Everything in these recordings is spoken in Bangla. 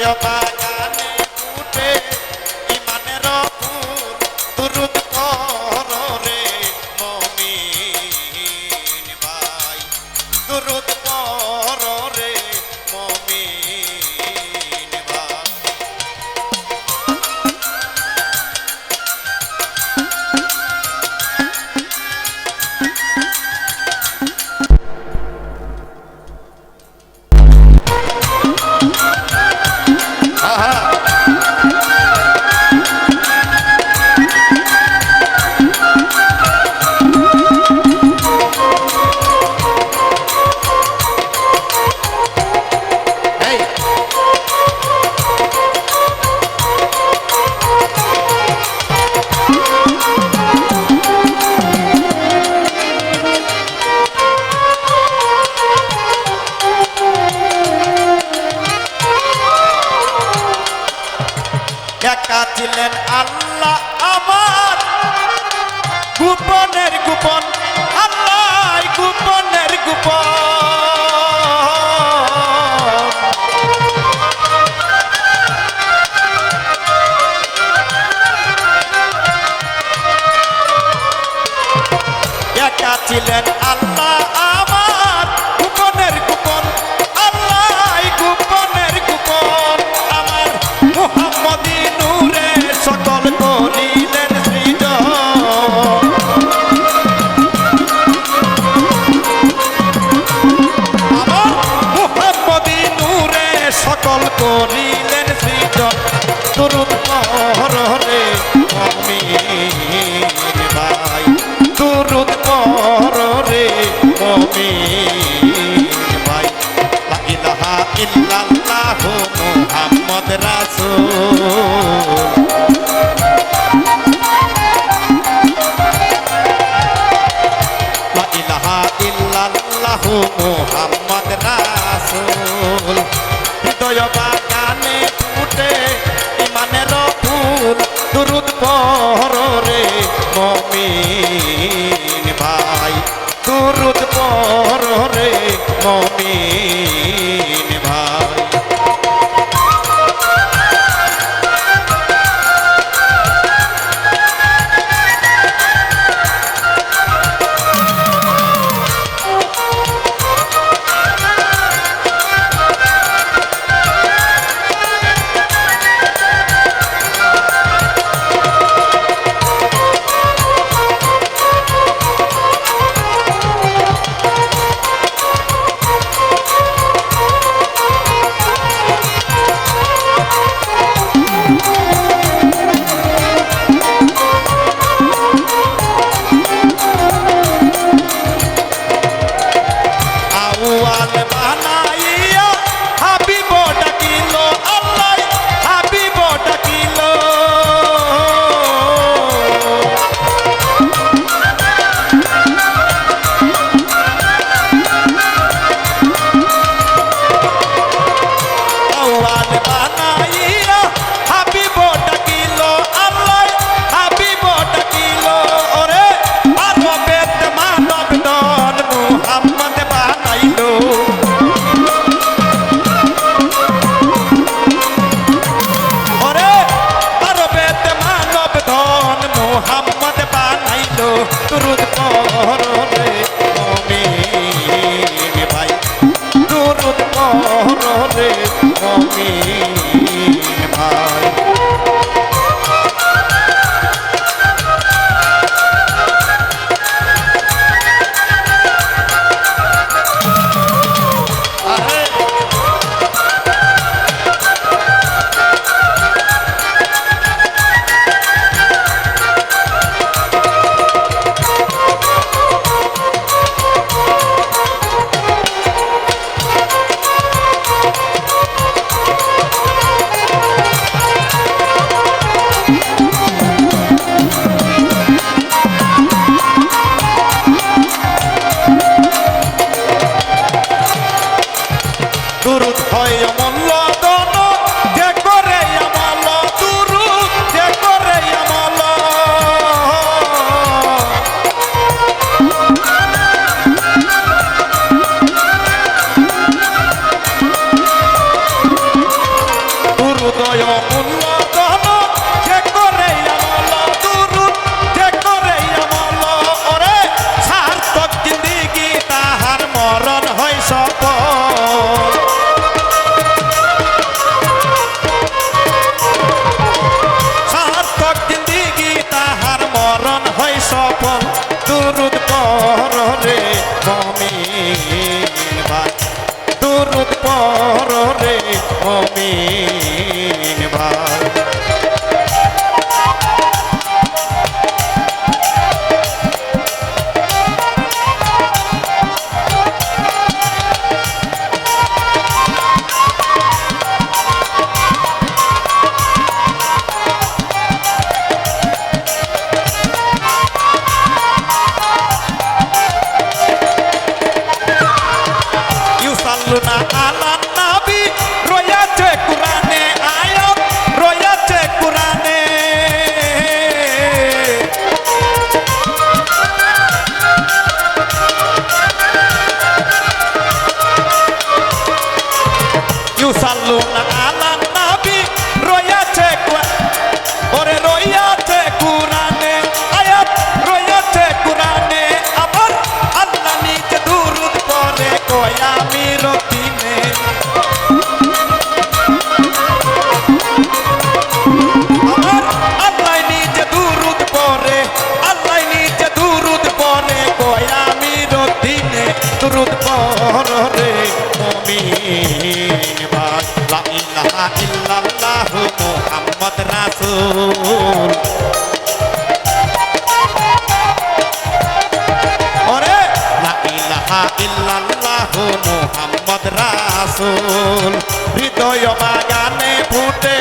হৃদয় বাগানে গোপনের গোপন আল্লাহ গোপনের গোপন। ভাই ইউসাল্লুনা আলা ভাই লা ইলাহা ইল্লাল্লাহ মুহাম্মদ রাসূল। ওরে হৃদয় বাগানে ফুটে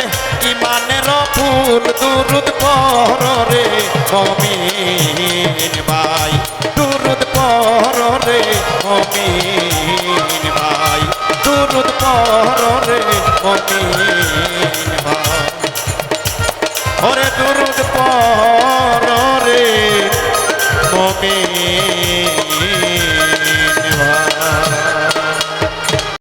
ইমানের ফুল দুরুদ পর রে মমিন ভাই দুরুদ ভাই পর রে মমিন ওরে দুরুদ পর মমিন।